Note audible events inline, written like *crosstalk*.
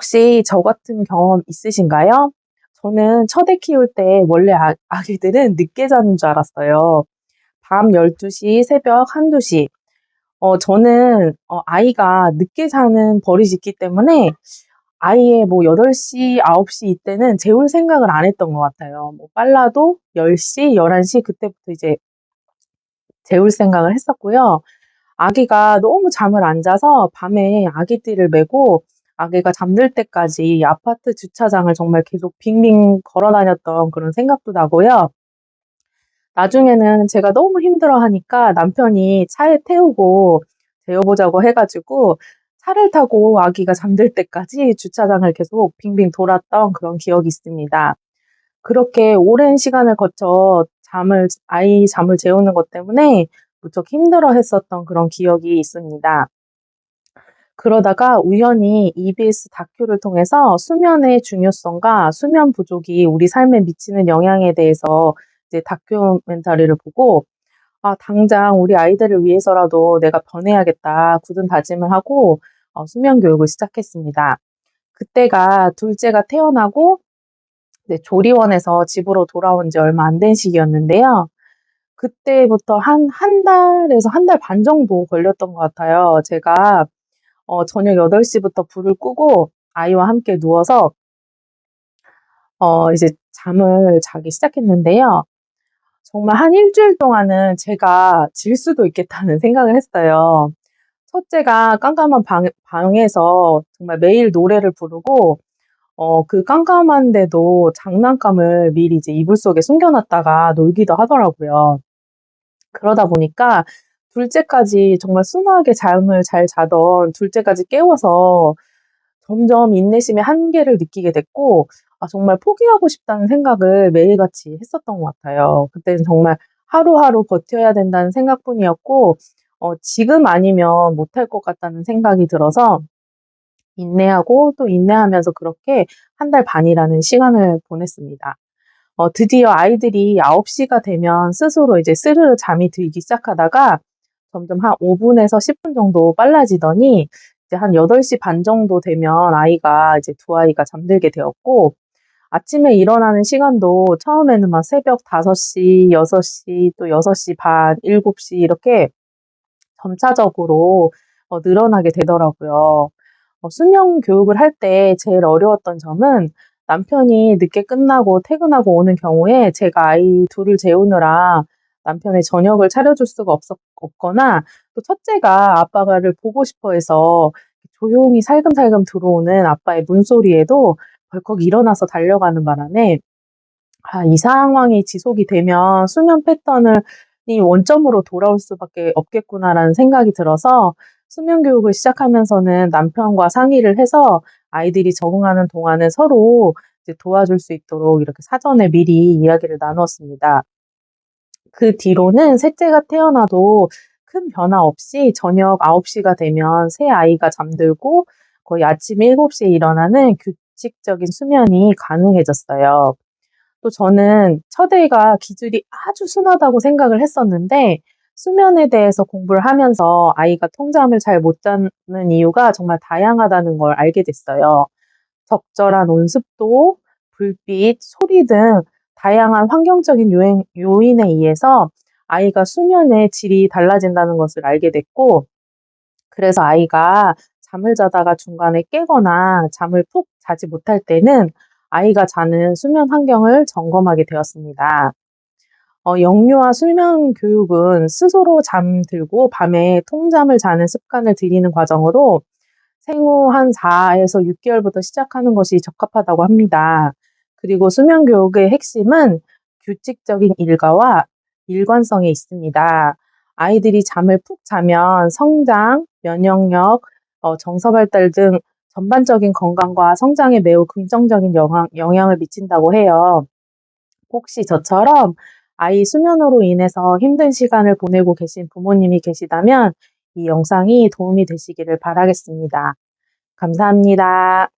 혹시 저 같은 경험 있으신가요? 저는 첫애 키울 때 원래 아, 아기들은 늦게 자는 줄 알았어요. 밤 12시, 새벽 1-2시. 어, 저는 어, 아이가 늦게 자는 버릇이 있기 때문에 아이의 뭐 8시, 9시 이때는 재울 생각을 안 했던 것 같아요. 뭐 빨라도 10시, 11시 그때부터 이제 재울 생각을 했었고요. 아기가 너무 잠을 안 자서 밤에 아기띠를 메고 아기가 잠들 때까지 아파트 주차장을 정말 계속 빙빙 걸어 다녔던 그런 생각도 나고요. 나중에는 제가 너무 힘들어 하니까 남편이 차에 태우고 재워보자고 해가지고 차를 타고 아기가 잠들 때까지 주차장을 계속 빙빙 돌았던 그런 기억이 있습니다. 그렇게 오랜 시간을 거쳐 잠을, 아이 잠을 재우는 것 때문에 무척 힘들어 했었던 그런 기억이 있습니다. 그러다가 우연히 EBS 다큐를 통해서 수면의 중요성과 수면 부족이 우리 삶에 미치는 영향에 대해서 이제 다큐멘터리를 보고 아, 당장 우리 아이들을 위해서라도 내가 변해야겠다 굳은 다짐을 하고 어, 수면 교육을 시작했습니다. 그때가 둘째가 태어나고 조리원에서 집으로 돌아온 지 얼마 안 된 시기였는데요. 그때부터 한, 한 달에서 한 달 반 정도 걸렸던 것 같아요. 제가 어, 저녁 8시부터 불을 끄고 아이와 함께 누워서 어, 이제 잠을 자기 시작했는데요. 정말 한 일주일 동안은 제가 질 수도 있겠다는 *laughs* 생각을 했어요. 첫째가 깜깜한 방, 방에서 정말 매일 노래를 부르고 어, 그 깜깜한데도 장난감을 미리 이제 이불 속에 숨겨놨다가 놀기도 하더라고요. 그러다 보니까 둘째까지 정말 순하게 잠을 잘 자던 둘째까지 깨워서 점점 인내심의 한계를 느끼게 됐고 아, 정말 포기하고 싶다는 생각을 매일같이 했었던 것 같아요. 그때는 정말 하루하루 버텨야 된다는 생각뿐이었고 어, 지금 아니면 못할 것 같다는 생각이 들어서 인내하고 또 인내하면서 그렇게 한 달 반이라는 시간을 보냈습니다. 어, 드디어 아이들이 9시가 되면 스스로 이제 스르르 잠이 들기 시작하다가 점점 한 5분에서 10분 정도 빨라지더니 이제 한 8시 반 정도 되면 아이가 이제 두 아이가 잠들게 되었고 아침에 일어나는 시간도 처음에는 막 새벽 5시, 6시, 또 6시 반, 7시 이렇게 점차적으로 어, 늘어나게 되더라고요. 어, 수면 교육을 할 때 제일 어려웠던 점은 남편이 늦게 끝나고 퇴근하고 오는 경우에 제가 아이 둘을 재우느라 남편의 저녁을 차려줄 수가 없었, 없거나 또 첫째가 아빠가를 보고 싶어 해서 조용히 살금살금 들어오는 아빠의 문소리에도 벌컥 일어나서 달려가는 바람에 아, 이 상황이 지속이 되면 수면 패턴을 이 원점으로 돌아올 수밖에 없겠구나라는 생각이 들어서 수면 교육을 시작하면서는 남편과 상의를 해서 아이들이 적응하는 동안은 서로 도와줄 수 있도록 이렇게 사전에 미리 이야기를 나누었습니다. 그 뒤로는 셋째가 태어나도 큰 변화 없이 저녁 9시가 되면 새 아이가 잠들고 거의 아침 7시에 일어나는 규칙적인 수면이 가능해졌어요. 또 저는 첫애가 기질이 아주 순하다고 생각을 했었는데 수면에 대해서 공부를 하면서 아이가 통잠을 잘 못 자는 이유가 정말 다양하다는 걸 알게 됐어요. 적절한 온습도, 불빛, 소리 등 다양한 환경적인 요인, 요인에 의해서 아이가 수면의 질이 달라진다는 것을 알게 됐고, 그래서 아이가 잠을 자다가 중간에 깨거나 잠을 푹 자지 못할 때는 아이가 자는 수면 환경을 점검하게 되었습니다. 어, 영유아 수면 교육은 스스로 잠들고 밤에 통잠을 자는 습관을 들이는 과정으로 생후 한 4에서 6개월부터 시작하는 것이 적합하다고 합니다. 그리고 수면 교육의 핵심은 규칙적인 일과와 일관성에 있습니다. 아이들이 잠을 푹 자면 성장, 면역력, 어, 정서 발달 등 전반적인 건강과 성장에 매우 긍정적인 영향, 영향을 미친다고 해요. 혹시 저처럼 아이 수면으로 인해서 힘든 시간을 보내고 계신 부모님이 계시다면 이 영상이 도움이 되시기를 바라겠습니다. 감사합니다.